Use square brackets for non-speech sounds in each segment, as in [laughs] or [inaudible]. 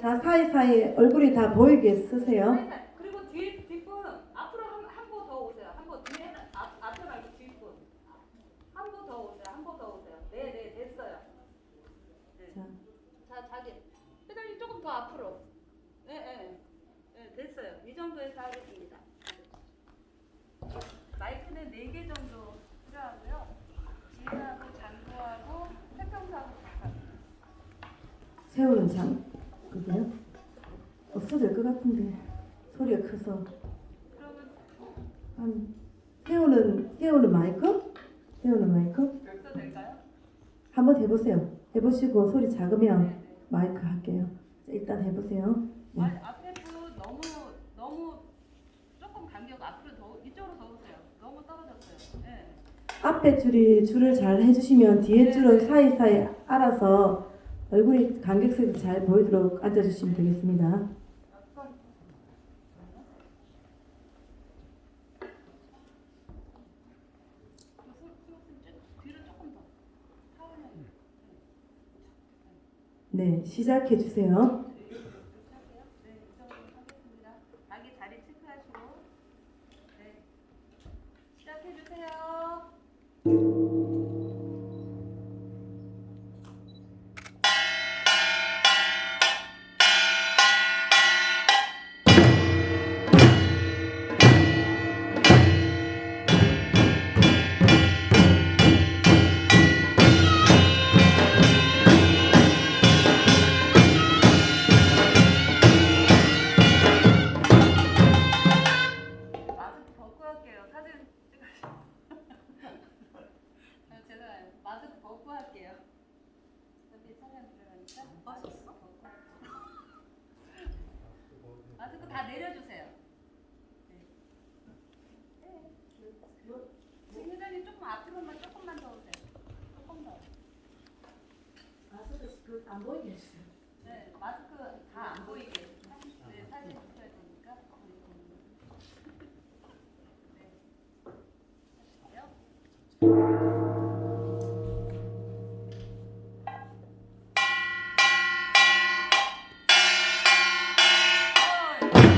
자, 사이사이 얼굴이 다 보이게 쓰세요. 새우는 장, 그게요? 없어도 될것 같은데. 소리가 커서. 한, 새우는, 새우는 마이크? 새우는 마이크? 한번 해보세요. 해보시고 소리 네, 작으면 네. 마이크 할게요. 자, 일단 해보세요. 네. 아, 앞에 분 너무 너무 조금 간격 앞으로 더 이쪽으로 더 오세요. 너무 떨어졌어요. 네. 앞에 줄이 줄을 잘 해주시면 뒤에 줄은 사이사이 알아서 얼굴이 간격색이 잘 보이도록 앉아주시면 되겠습니다. 네, 시작해 주세요. 다 내려주세요. 네. 네. 지금 회장님 조금 앞으로만 조금만 더 오세요. 조금 더. 안 보이게 해주세요. 네, 마스크 다 안 보이게. 네, 사진 찍어야 되니까. 네. 하실게요. you [laughs]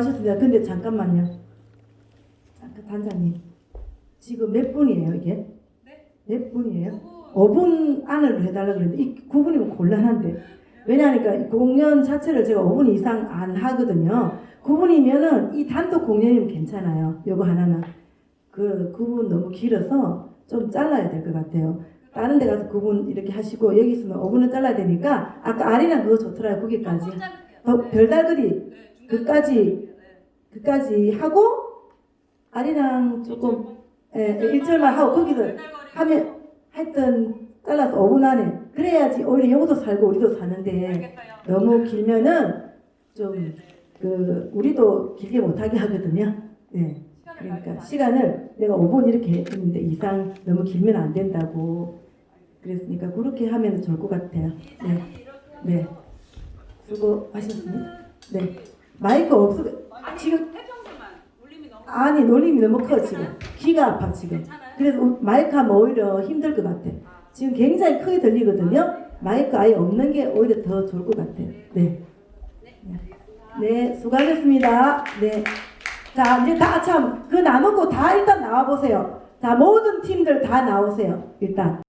수고하셨습니다. 근데 잠깐만요. 잠깐 단장님. 지금 몇 분이에요, 이게? 네. 몇 분이에요? 두 5분 안으로 해달라 그랬는데 이 9분이면 곤란한데 왜냐하니까 공연 자체를 제가 5분 이상 안 하거든요. 9분이면은 이 단독 공연이면 괜찮아요. 요거 하나는 그 9분 너무 길어서 좀 잘라야 될 것 같아요. 다른 데 가서 9분 이렇게 하시고 여기 있으면 5분은 잘라야 되니까 아까 아리랑 그거 좋더라고요. 거기까지. 어, 네. 별달그리 네, 중간 그까지 네. 그까지 하고 아리랑 조금 예, 1절만 하고 거기서 하면 하여튼 잘라서 5분 안에 그래야지 오히려 요것도 살고 우리도 사는데. 너무 길면은 좀 네, 네. 그 우리도 길게 못하게 하거든요. 네. 그러니까 시간을 내가 5분 이렇게 했는데 이상 너무 길면 안 된다고 그랬으니까 그렇게 하면 좋을 것 같아요. 네. 하면서 수고하셨습니다. 네. 마이크 없어 아니, 지금 울림이 너무 아니 놀림이 너무 커 지금 귀가 아파 지금. 괜찮아요? 그래서 우- 마이크 하면 오히려 힘들 것 같아. 아, 지금 굉장히 크게 들리거든요. 마이크 아예 없는 게 오히려 더 좋을 것 같아요. 네. 네, 수고하셨습니다. 네. 자, 이제 다 참, 그 나누고 다 일단 나와보세요. 자, 모든 팀들 다 나오세요. 일단.